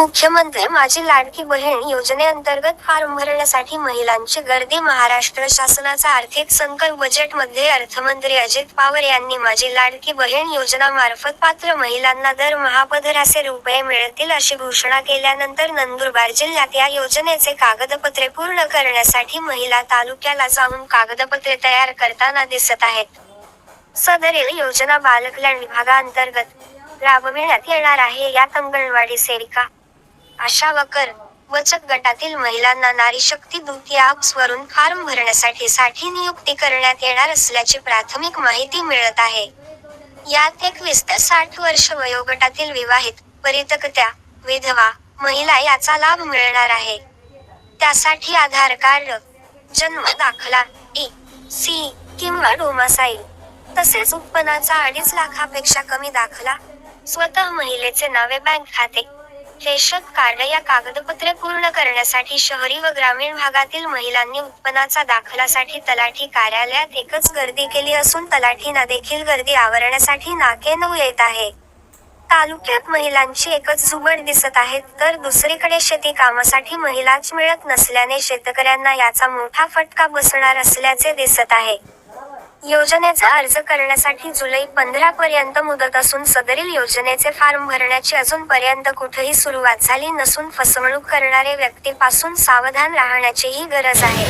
मुख्यमंत्री माझी लाडकी बहीण योजनेअंतर्गत फॉर्म भरण्यासाठी महिलांची गर्दी महाराष्ट्र शासनाचा आर्थिक संकल्प बजेटमध्ये अर्थमंत्री अजित पवार यांनी माझी लाडकी बहीण योजनामार्फत पात्र महिलांना दर पंधराशे रुपये मिळतील अशी घोषणा केल्यानंतर नंदुरबार जिल्ह्यात या योजनेचे कागदपत्रे पूर्ण करण्यासाठी महिला तालुक्याला जाऊन कागदपत्रे तयार करताना दिसत आहेत. सदरील योजना बालकल्याण विभागाअंतर्गत राबविण्यात येणार आहे यात अंगणवाडी सेविका आशा वकर वचक गटातील महिलांना नारी शक्ती दूत या वरून फॉर्म भरण्यासाठी साठी नियुक्ती करण्यात येणार असल्याची प्राथमिक माहिती मिळत आहे. यात एकवीस ते साठ वर्ष वयोगटातील विवाहित परितकत्या विधवा महिला याचा लाभ मिळणार आहे. त्यासाठी आधार कार्ड जन्म दाखला ई सी किंवा डोमासाईल तसेच उत्पन्नाचा अडीच लाखापेक्षा कमी दाखला स्वतः महिलेचे नावे बँक खाते रेशन कार्ड या कागदपत्रे पूर्ण करण्यासाठी शहरी व ग्रामीण भागातील महिलांनी उत्पन्नाचा दाखलासाठी तलाठी कार्यालयात एकच गर्दी केली असून तलाठीना देखील गर्दी आवरण्यासाठी नाके नऊ येत आहे. तालुक्यात महिलांची एकच झुबड दिसत आहेत तर दुसरीकडे शेती कामासाठी महिलाच मिळत नसल्याने शेतकऱ्यांना याचा मोठा फटका बसणार असल्याचे दिसत आहे. योजनेचा अर्ज करण्यासाठी जुलै पंधरा पर्यंत मुदत असून सदरील योजनेचे फॉर्म भरण्याची अजूनपर्यंत कुठेही सुरुवात झाली नसून फसवणूक करणारे व्यक्तीपासून सावधान राहण्याचीही गरज आहे.